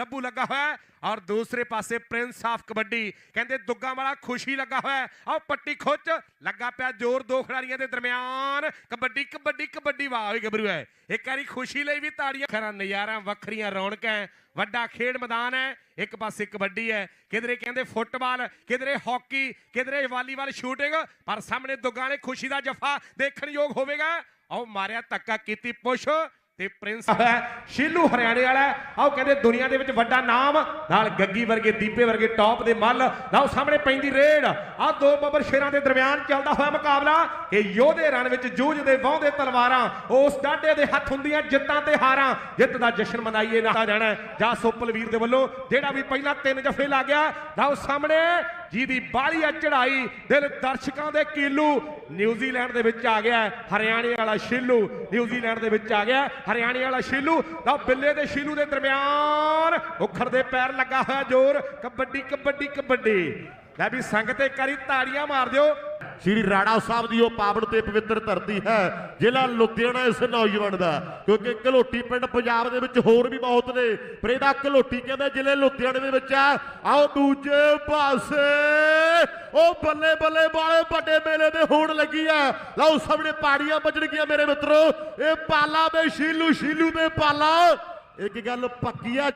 ਲੱਭੂ ਲੱਗਾ ਹੋਇਆ ਔਰ ਦੂਸਰੇ ਪਾਸੇ ਪ੍ਰਿੰਸ ਆਫ ਕਬੱਡੀ ਕਹਿੰਦੇ ਦੁੱਗਾ ਵਾਲਾ ਖੁਸ਼ੀ ਲੱਗਾ ਹੋਇਆ ਹੈ ਪੱਟੀ ਖੁੱਚ ਲੱਗਾ ਪਿਆ ਜ਼ੋਰ ਦੋ ਖਿਡਾਰੀਆਂ ਦੇ ਦਰਮਿਆਨ ਕਬੱਡੀ ਕਬੱਡੀ ਕਬੱਡੀ ਵਾਹ ਵੀ ਗੱਭਰੂ ਹੈ ਇੱਕ ਵਾਰੀ ਖੁਸ਼ੀ ਲਈ ਵੀ ਤਾੜੀਆਂ ਖਰਾ ਨਜ਼ਾਰਾ ਵੱਖਰੀਆਂ ਰੌਣਕਾਂ ਹੈ, ਵੱਡਾ ਖੇਡ ਮੈਦਾਨ ਹੈ ਇੱਕ ਪਾਸੇ ਕਬੱਡੀ ਹੈ ਕਿਧਰੇ ਕਹਿੰਦੇ ਫੁੱਟਬਾਲ ਕਿਧਰੇ ਹਾਕੀ ਕਿਧਰੇ ਵਾਲੀਬਾਲ ਸ਼ੂਟਿੰਗ ਪਰ ਸਾਹਮਣੇ ਦੁੱਗਾ ਨੇ ਖੁਸ਼ੀ ਦਾ ਜਫਾ ਦੇਖਣਯੋਗ ਹੋਵੇਗਾ ਆਓ ਮਾਰਿਆ ਧੱਕਾ ਕੀਤੀ ਪੁਸ਼ ਤੇ ਪ੍ਰਿੰਸ ਹੈ, ਸ਼ੀਲੂ ਹਰਿਆਣੇ ਵਾਲਾ ਆਓ ਕਹਿੰਦੇ ਦੁਨੀਆ ਦੇ ਵਿੱਚ ਵੱਡਾ ਨਾਮ, ਨਾਲ ਗੱਗੀ ਵਰਗੇ, ਦੀਪੇ ਵਰਗੇ ਟੌਪ ਦੇ ਮੱਲ। ਲਓ ਸਾਹਮਣੇ ਪੈਂਦੀ ਰੇਡ। ਆ ਦੋ ਬੱਬਰ ਸ਼ੇਰਾਂ ਦੇ ਦਰਮਿਆਨ ਚੱਲਦਾ ਹੋਇਆ ਮੁਕਾਬਲਾ। ਇਹ ਯੋਧੇ ਰਣ ਵਿੱਚ ਜੂਝਦੇ ਵਾਹੁੰਦੇ ਤਲਵਾਰਾਂ, ਉਸ ਡਾਡੇ ਦੇ ਹੱਥ ਹੁੰਦੀਆਂ ਜਿੱਤਾਂ ਤੇ ਹਾਰਾਂ। ਜਿੱਤ ਦਾ ਜਸ਼ਨ ਮਨਾਈਏ ਨਾ ਜਾਣਾ ਜਾਂ ਸੁਪਲ ਵੀਰ ਦੇ ਵੱਲੋਂ ਜਿਹੜਾ ਵੀ ਪਹਿਲਾਂ ਤਿੰਨ ਜਫੇ ਲਾ ਗਿਆ ਲਓ ਸਾਹਮਣੇ ਜਿਹਦੀ ਬਾਲੀ ਆ ਚੜਾਈ ਦਿਲ ਦਰਸ਼ਕਾਂ ਦੇ ਕੀਲੂ, ਨਿਊਜ਼ੀਲੈਂਡ ਦੇ ਵਿੱਚ ਆ ਗਿਆ ਹਰਿਆਣੇ ਵਾਲਾ ਸ਼ੀਲੂ, ਨਿਊਜ਼ੀਲੈਂਡ ਦੇ ਵਿੱਚ ਆ ਗਿਆ ਹਰਿਆਣੇ ਵਾਲਾ ਸ਼ੀਲੂ ਦਾ ਬਿੱਲੇ ਦੇ ਸ਼ੀਲੂ ਦੇ ਦਰਮਿਆਨ ਉਖੜ ਦੇ ਪੈਰ ਲੱਗਾ ਹੋਇਆ ਜ਼ੋਰ, ਕਬੱਡੀ ਕਬੱਡੀ ਕਬੱਡੀ। ਲੈ ਵੀ ਸੰਗਤ ਇੱਕ ਵਾਰੀ ਤਾੜੀਆਂ ਮਾਰ ਦਿਓ ਸ਼੍ਰੀ ਰਾਣਾ ਸਾਹਿਬ ਦੀ ਉਹ ਪਾਵਨ ਤੇ ਪਵਿੱਤਰ ਧਰਤੀ ਹੈ, ਜ਼ਿਲ੍ਹਾ ਲੁਧਿਆਣਾ ਇਸ ਨੌਜਵਾਨ ਦਾ। ਕਿਉਂਕਿ ਘਲੋਟੀ ਪਿੰਡ ਪੰਜਾਬ ਦੇ ਵਿੱਚ ਹੋਰ ਵੀ ਬਹੁਤ ਨੇ, ਪਰ ਇਹਦਾ ਘਲੋਟੀ ਕਹਿੰਦੇ ਜ਼ਿਲ੍ਹੇ ਲੁਧਿਆਣੇ ਦੇ ਵਿੱਚ ਆ ਆਓ ਦੂਜੇ ਪਾਸੇ। ਉਹ ਬੱਲੇ ਬੱਲੇ ਵਾਲੇ ਵੱਡੇ ਮੇਲੇ ਦੇ ਹੋਣ ਲੱਗੀ ਆ ਲਓ ਸਾਹਮਣੇ ਪਾੜੀਆਂ ਵੱਜਣ ਮੇਰੇ ਮਿੱਤਰੋ। ਇਹ ਪਾਲਾ ਦੇ ਸ਼ੀਲੂ ਸ਼ੀਲੂ ਦੇ ਪਾਲਾ। ਇੱਕ ਗੱਲ ਪੱਕੀ ਆ